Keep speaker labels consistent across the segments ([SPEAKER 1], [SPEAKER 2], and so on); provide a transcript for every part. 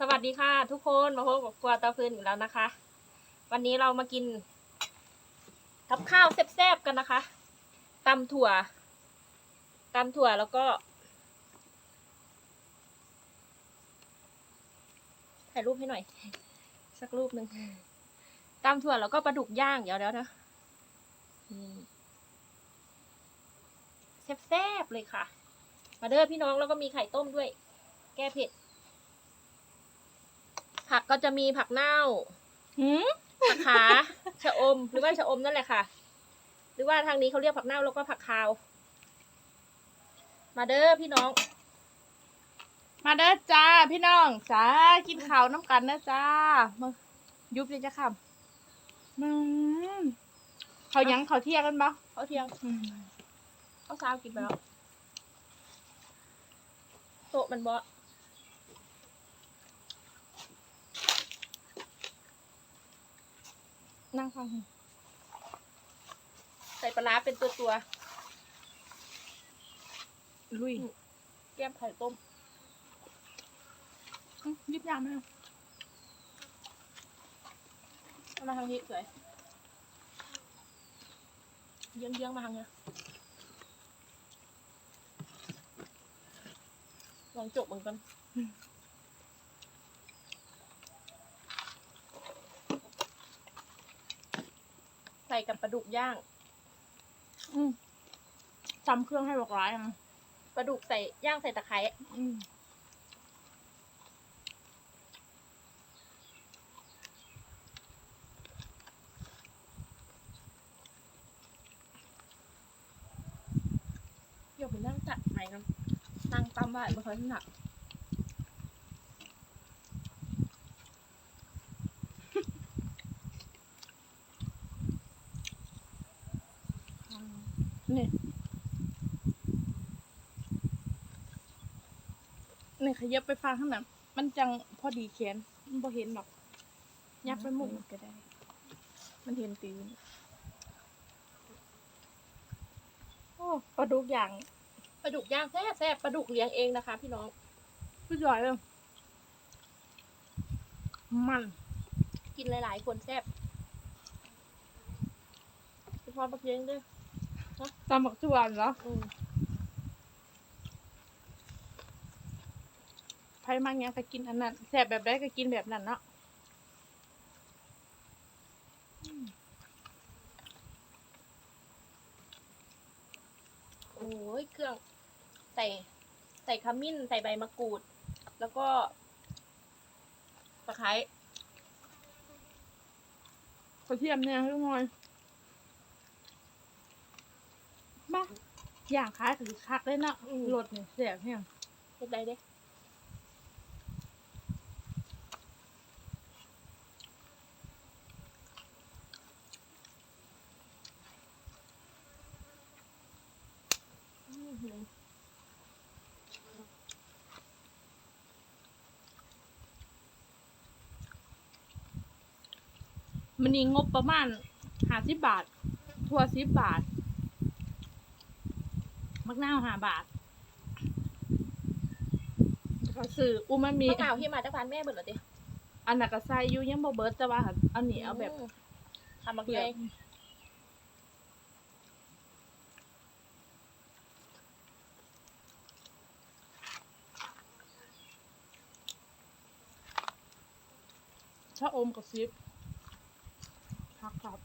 [SPEAKER 1] สวัสดีค่ะ ทุกคนมาพบกับครัวตาฟืนอีกแล้วนะคะ วันนี้เรามากิน กับข้าวแซ่บๆกันนะคะตำถั่วตำถั่วแล้วก็ถ่ายรูปให้หน่อย สักรูปหนึ่งตำถั่วแล้วก็ปลาดุกย่างเดี๋ยวเดี๋ยวนะแซ่บๆเลยค่ะ มาเด้อพี่น้องแล้วก็มีไข่ต้มด้วย แก้เผ็ด ผักก็จะมีผักเน่า
[SPEAKER 2] หืม
[SPEAKER 1] ผักขาชะอมหรือว่าชะอมนั่นแหละค่ะ หรือว่าทางนี้เขาเรียกผักเน่าแล้วก็ผักคาว มาเด้อพี่น้อง
[SPEAKER 2] มาเด้อจ้าพี่น้องจ้ากินข้าวน้ำกันนะจ้ามายุบเลยจ้ะค่ะอืมเขายังเขาเที่ยงกันปะ
[SPEAKER 1] เขาเที่ยง
[SPEAKER 2] อืม
[SPEAKER 1] เขาเช้ากินไปแล้วโต๊ะมันบ่
[SPEAKER 2] นั่งฟัง
[SPEAKER 1] ใส่ปลาร้าเป็นตัวตัว
[SPEAKER 2] ลุย
[SPEAKER 1] ๆแก้มไข่ต้ม
[SPEAKER 2] อืมยิบยางไหม
[SPEAKER 1] เอามาทางนี้สวยเยื้องเยื้องๆมาทางเนี้ยลองจบเหมือนกัน ส่กับปลาดุกย่าง
[SPEAKER 2] อืมจำเครื่องให้บอกร้ายนะ
[SPEAKER 1] ปลาดุกใส่ย่างใส่ตะไคร้
[SPEAKER 2] อืม
[SPEAKER 1] เดี๋ยวไปนั่งจัดไข่กันนั่งตำบ่ายไม่ค่อยถนัด
[SPEAKER 2] นี่นี่ข ยับไปฟังข้างหลังมันจังพอดีเขียนมันพอเห็นหรอกยับไปมุมก็ได้ มันเห็นตีนโอ้ปลาดุกอย่าง
[SPEAKER 1] ปลาดุกย่างแซ่บแซ่บปลาดุกเลี้ยงเองนะคะ พี่น้อง
[SPEAKER 2] ผู้ย่อยเลยมัน
[SPEAKER 1] กินหลาย ๆ คนแซ่บเฉพาะปลาเลี้ยงด้วย
[SPEAKER 2] ตำบักจวนเหรอ
[SPEAKER 1] อืม
[SPEAKER 2] ไผมันยังก็กินอันนั้นแสบแบบได้ก็กินแบบนั้นเนาะ
[SPEAKER 1] โอ้ยเครื่องใส่ใส่ขมิ้น ใส่ใบมะกรูด แล้วก็ตะไคร้
[SPEAKER 2] กระเทียมเนี่ยทุกคนบ้าอย่างคล้ายถือคักเลยเนาะรสเนี่ยแสบเนี่ย
[SPEAKER 1] เฮ็ดได้เด้
[SPEAKER 2] มันนี่งบประมาณห้าสิบบาท ทั่วสิบบาท มักนาวห้าบาทแล้วก็ซื้ออูมามิ
[SPEAKER 1] มะนาวที่มาจากร้านแม่เบิดเหรอเด้
[SPEAKER 2] อันนั้นก็ใส่อยู่ยังบ่เบิดแต่ว่าอันนี้เอาแบบ
[SPEAKER 1] มทำมา
[SPEAKER 2] เปลื
[SPEAKER 1] ไง
[SPEAKER 2] อกชะอมกับซิป พักครับ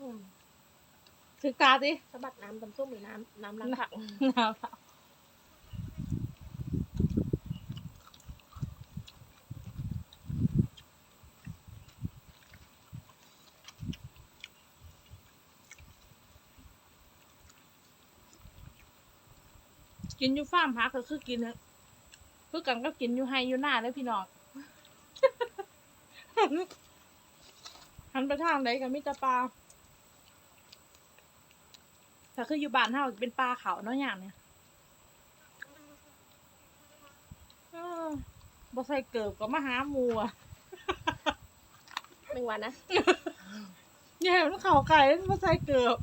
[SPEAKER 1] อืม
[SPEAKER 2] คือกาสิ
[SPEAKER 1] สะบัดน้ำตำส้มหรือน้ำน้ำล้างผัก
[SPEAKER 2] นะ กินอยู่ฟาร์มพักก็คือกินนะคือกันก็กินอยู่ไฮอยู่หน้าเลยพี่น้องหันไปทางไหนกันมิตรปลาแต่คืออยู่บ้านเฮาเป็นปลาเขาเนาะอย่างเนี่ยเออบ่ใส่เกิบก็มาหาหมูอะ
[SPEAKER 1] หนึ่งวันนะ
[SPEAKER 2] เนี่ยมันเขาไก่มันบ่ใส่เกิบ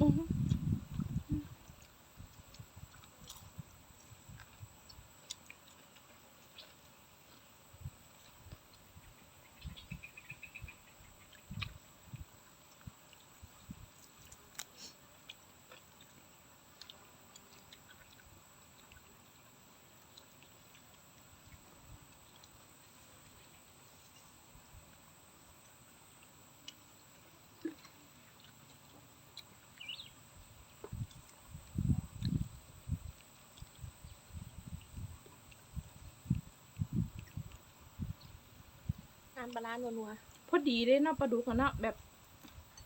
[SPEAKER 1] น้ำปลาร้านัว
[SPEAKER 2] พอดีเลยเนาะปลาดุกอะเนาะแบบ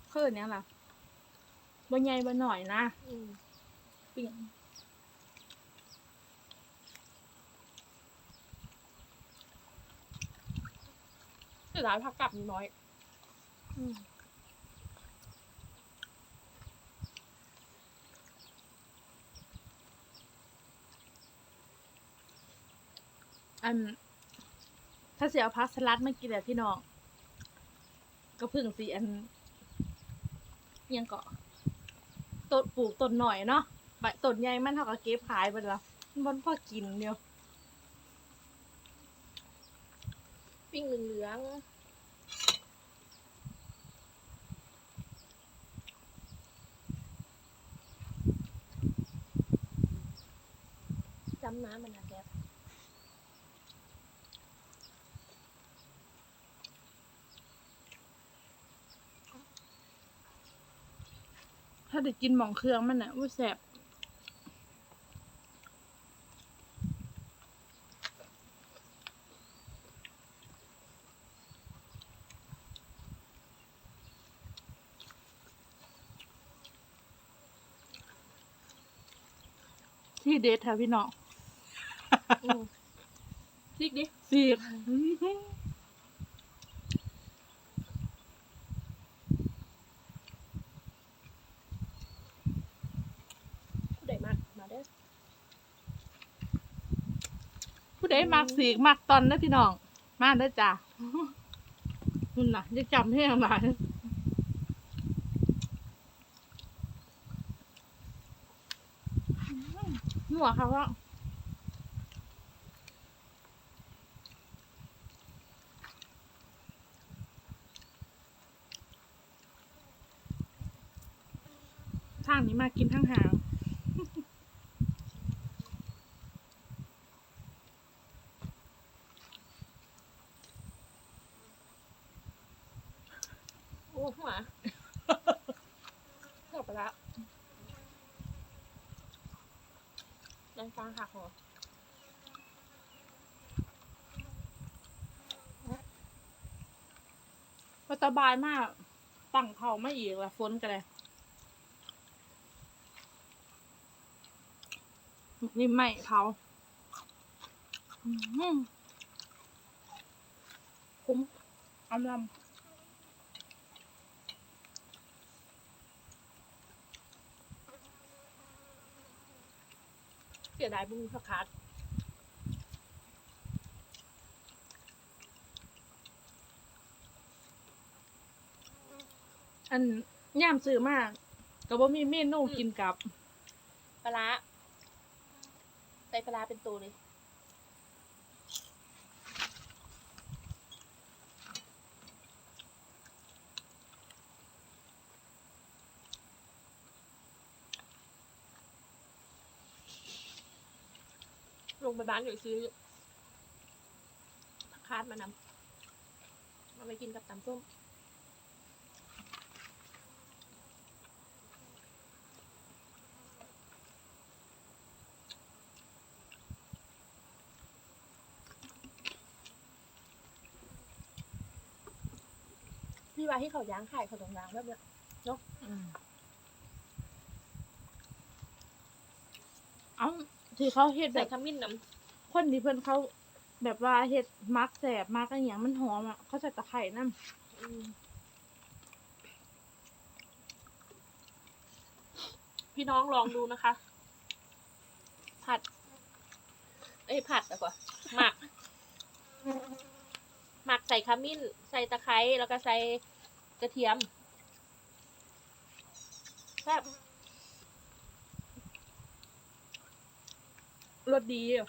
[SPEAKER 2] เพิ่นเนี่ยล่ะบ่ใหญ่บ่หน่อยนะ
[SPEAKER 1] ๆอืม
[SPEAKER 2] ปิ้ง
[SPEAKER 1] เสียดายผักกลับน้อย
[SPEAKER 2] อืมอัน ถ้าเสียเอาพักสลัดมากินแหละพี่น้องก็พึ่งสิอันอิหยังเกาะต้นปลูกต้นหน่อยเนาะใบต้นใหญ่มันเท่ากับเก็บขายไปแล้วมันบ่พอกินเดียว
[SPEAKER 1] ปิ้งเหลืองจำน้ำมันนะแก
[SPEAKER 2] ถ้าได้กินหม่องเครื่องมันน่ะอุ้ยแสบที่เด็ดค่ะพี่น้อง
[SPEAKER 1] อืมพริกดิ
[SPEAKER 2] สีก
[SPEAKER 1] ผู้ใดมากมาเด้อ
[SPEAKER 2] ผู้ใดมักสีกมักตอนนะพี่น้อง มาเด้อจ้าคุณน่ะจะจำให้ยังไงหัวค่ะว่าทางนี้มากินทั้งหาง
[SPEAKER 1] โอ้หัวเกือบไปแล้วยังฟังหักหัว
[SPEAKER 2] ก็ สบายมาก ตั้งเขาไม่อีกละฝนกันเลยนี่ไม่เขาอื้อหือคุ้มอำล
[SPEAKER 1] เสียดายบุญผักขาด
[SPEAKER 2] อันย่ามซื้อมากก็บ่มีเมนูกินกับ
[SPEAKER 1] ปลาร้าใส่ปลาร้าเป็นตัวเลยลงไปบ้านเดี๋ยวซื้อผักคาดมานำมาไปกินกับตำส้ม ว่าที่เขาย่างไข่เขาตรงย่างแบบเนี้ย
[SPEAKER 2] อืมเอาที่เขาเฮ็ดแบ
[SPEAKER 1] ใส่
[SPEAKER 2] บ
[SPEAKER 1] ขมิ้นน้
[SPEAKER 2] คนที่เพิ่นเขา แบบว่าเฮ็ดมักแสบมักอะไรอย่างมันหอมอะเขาใส่ตะไคร่น้ำำ
[SPEAKER 1] อืมพี่น้องลองดูนะคะ ผัด เอ้ยผัดดีกว่าหมัก หมักใส่ขมิ้น ใส่ตะไคร้แล้วก็ใส่ กระเทียมแซ่บ
[SPEAKER 2] รสดีอะ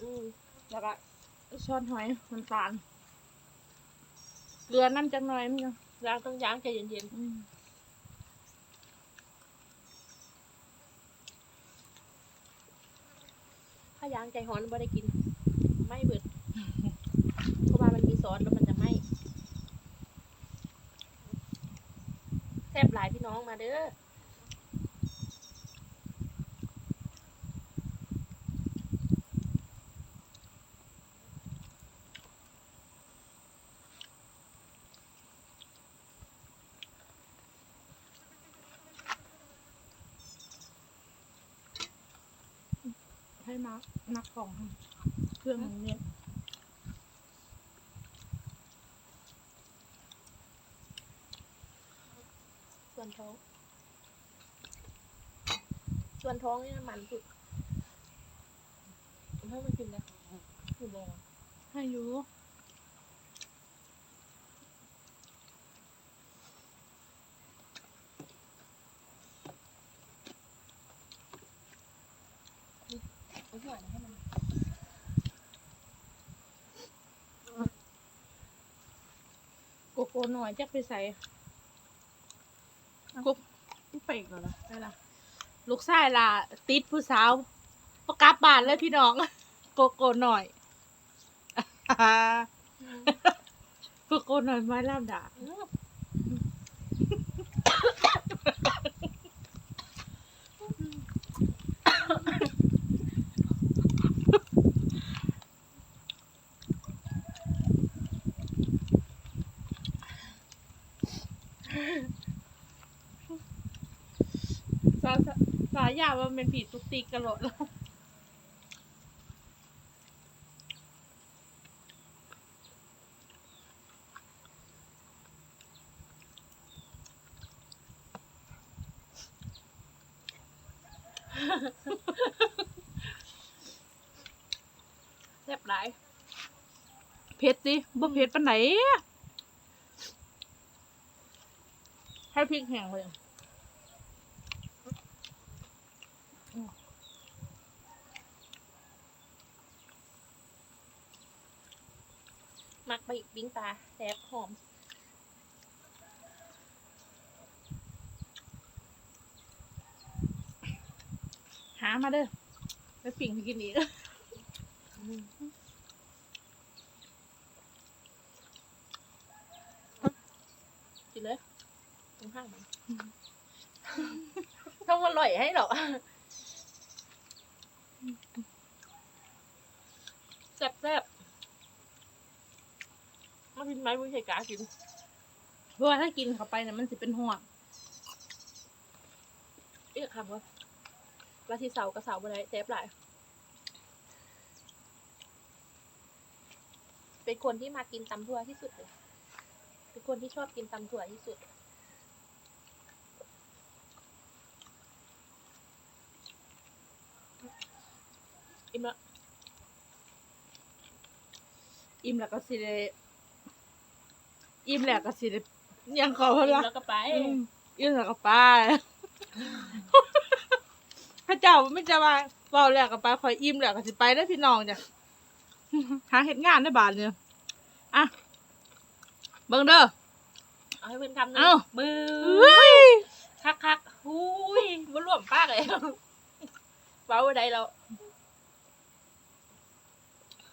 [SPEAKER 1] อืม
[SPEAKER 2] แล้วก็ช้อนหอยน้ำตาลเกลือน้ำจังหน่อยมั้งจ้ะ
[SPEAKER 1] ล้างต้องย่างใจเย็น
[SPEAKER 2] อืม
[SPEAKER 1] ๆถ้าย่างใจฮ้อนไม่ได้กิน ไม่เบิด เพราะว่ามันมีซอสแล้วมัน ซ่บหลายพี่น้องมาเด้อให้
[SPEAKER 2] มานักของเครื่องนเนี่ย
[SPEAKER 1] วนท้อง ส่วนท้องนี่น้ำมันสุดให้มันกินเลยกินเลย
[SPEAKER 2] ให้อยู่
[SPEAKER 1] เอาที่ไหนให้มัน
[SPEAKER 2] โกโก้หน่อยจักไปใส่ กบไปอีกแล้วเหรอได้ละลูกชายล่ะ ติดผู้สาวประกลับบ้านเลยพี่น้อง โกโก้หน่อยโกโก้หน่อยไม้ล่ามด่า
[SPEAKER 1] อืม
[SPEAKER 2] สาสาสายาว่ามันเป็นผีตุกติกกระโดดแล้ว
[SPEAKER 1] แซ่บหลาย
[SPEAKER 2] เผ็ดสิบ่เผ็ดปานไหนให้พริกแห้งเลย
[SPEAKER 1] มักไปอีกปิ้งปลาแซ่บหอม
[SPEAKER 2] หามาเด้อไปปิ่งกินอีก
[SPEAKER 1] กินเลยตรงข้างมันถ้ามันอร่อยให้หรอกแซ่บแซ่บมากิน ไหมไม่ใช่กากิน
[SPEAKER 2] เพราะว่าถ้ากินเข้าไปเนี่ยมันสิเป็นห่วง
[SPEAKER 1] เรียกคำว่าลาทีเสากับเสาบนไดแซ่บหลายเป็นคนที่มากินตำถั่วที่สุดเลยเป็นคนที่ชอบกินตำถั่วที่สุด อิ่มละ
[SPEAKER 2] อิ่มแล้วก็สิได้ อิ่มแล้วก็สิได้ยังขอเว
[SPEAKER 1] อิ่ม
[SPEAKER 2] ลา
[SPEAKER 1] แล้วก็ไป
[SPEAKER 2] อืมอิ่มแล้วก็ไปพระเจ้าไม่จะมาเว้าแล้วก็ไปคอยอิ่มแล้วก็สิไปได้อพี่น้องจ้ะ หาเฮ็ดงานได้บาทเนี่ยอะเบิ่งเด้อ
[SPEAKER 1] เอาให้เป็นคำหนึง
[SPEAKER 2] เอ้า
[SPEAKER 1] มือ
[SPEAKER 2] เฮ้ย
[SPEAKER 1] คักคักๆหุยมันรวมปากเลยเว้าใดเรา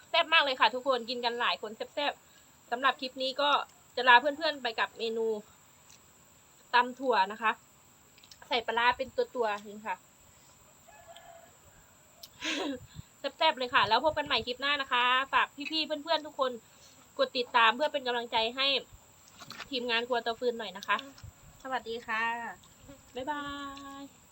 [SPEAKER 1] แซ่บมากเลยค่ะทุกคนกินกันหลายคนแซ่บๆสำหรับคลิปนี้ก็ จะลาเพื่อนๆไปกับเมนูตำถั่วนะคะ ใส่ปลาร้าเป็นตัวๆนี่ค่ะแซ่บๆเลยค่ะ แล้วพบกันใหม่คลิปหน้านะคะ ฝากพี่ๆเพื่อนๆทุกคนกดติดตามเพื่อเป็นกำลังใจให้ทีมงานครัวเตาฟืนหน่อยนะคะ สวัสดีค่ะ บ๊ายบาย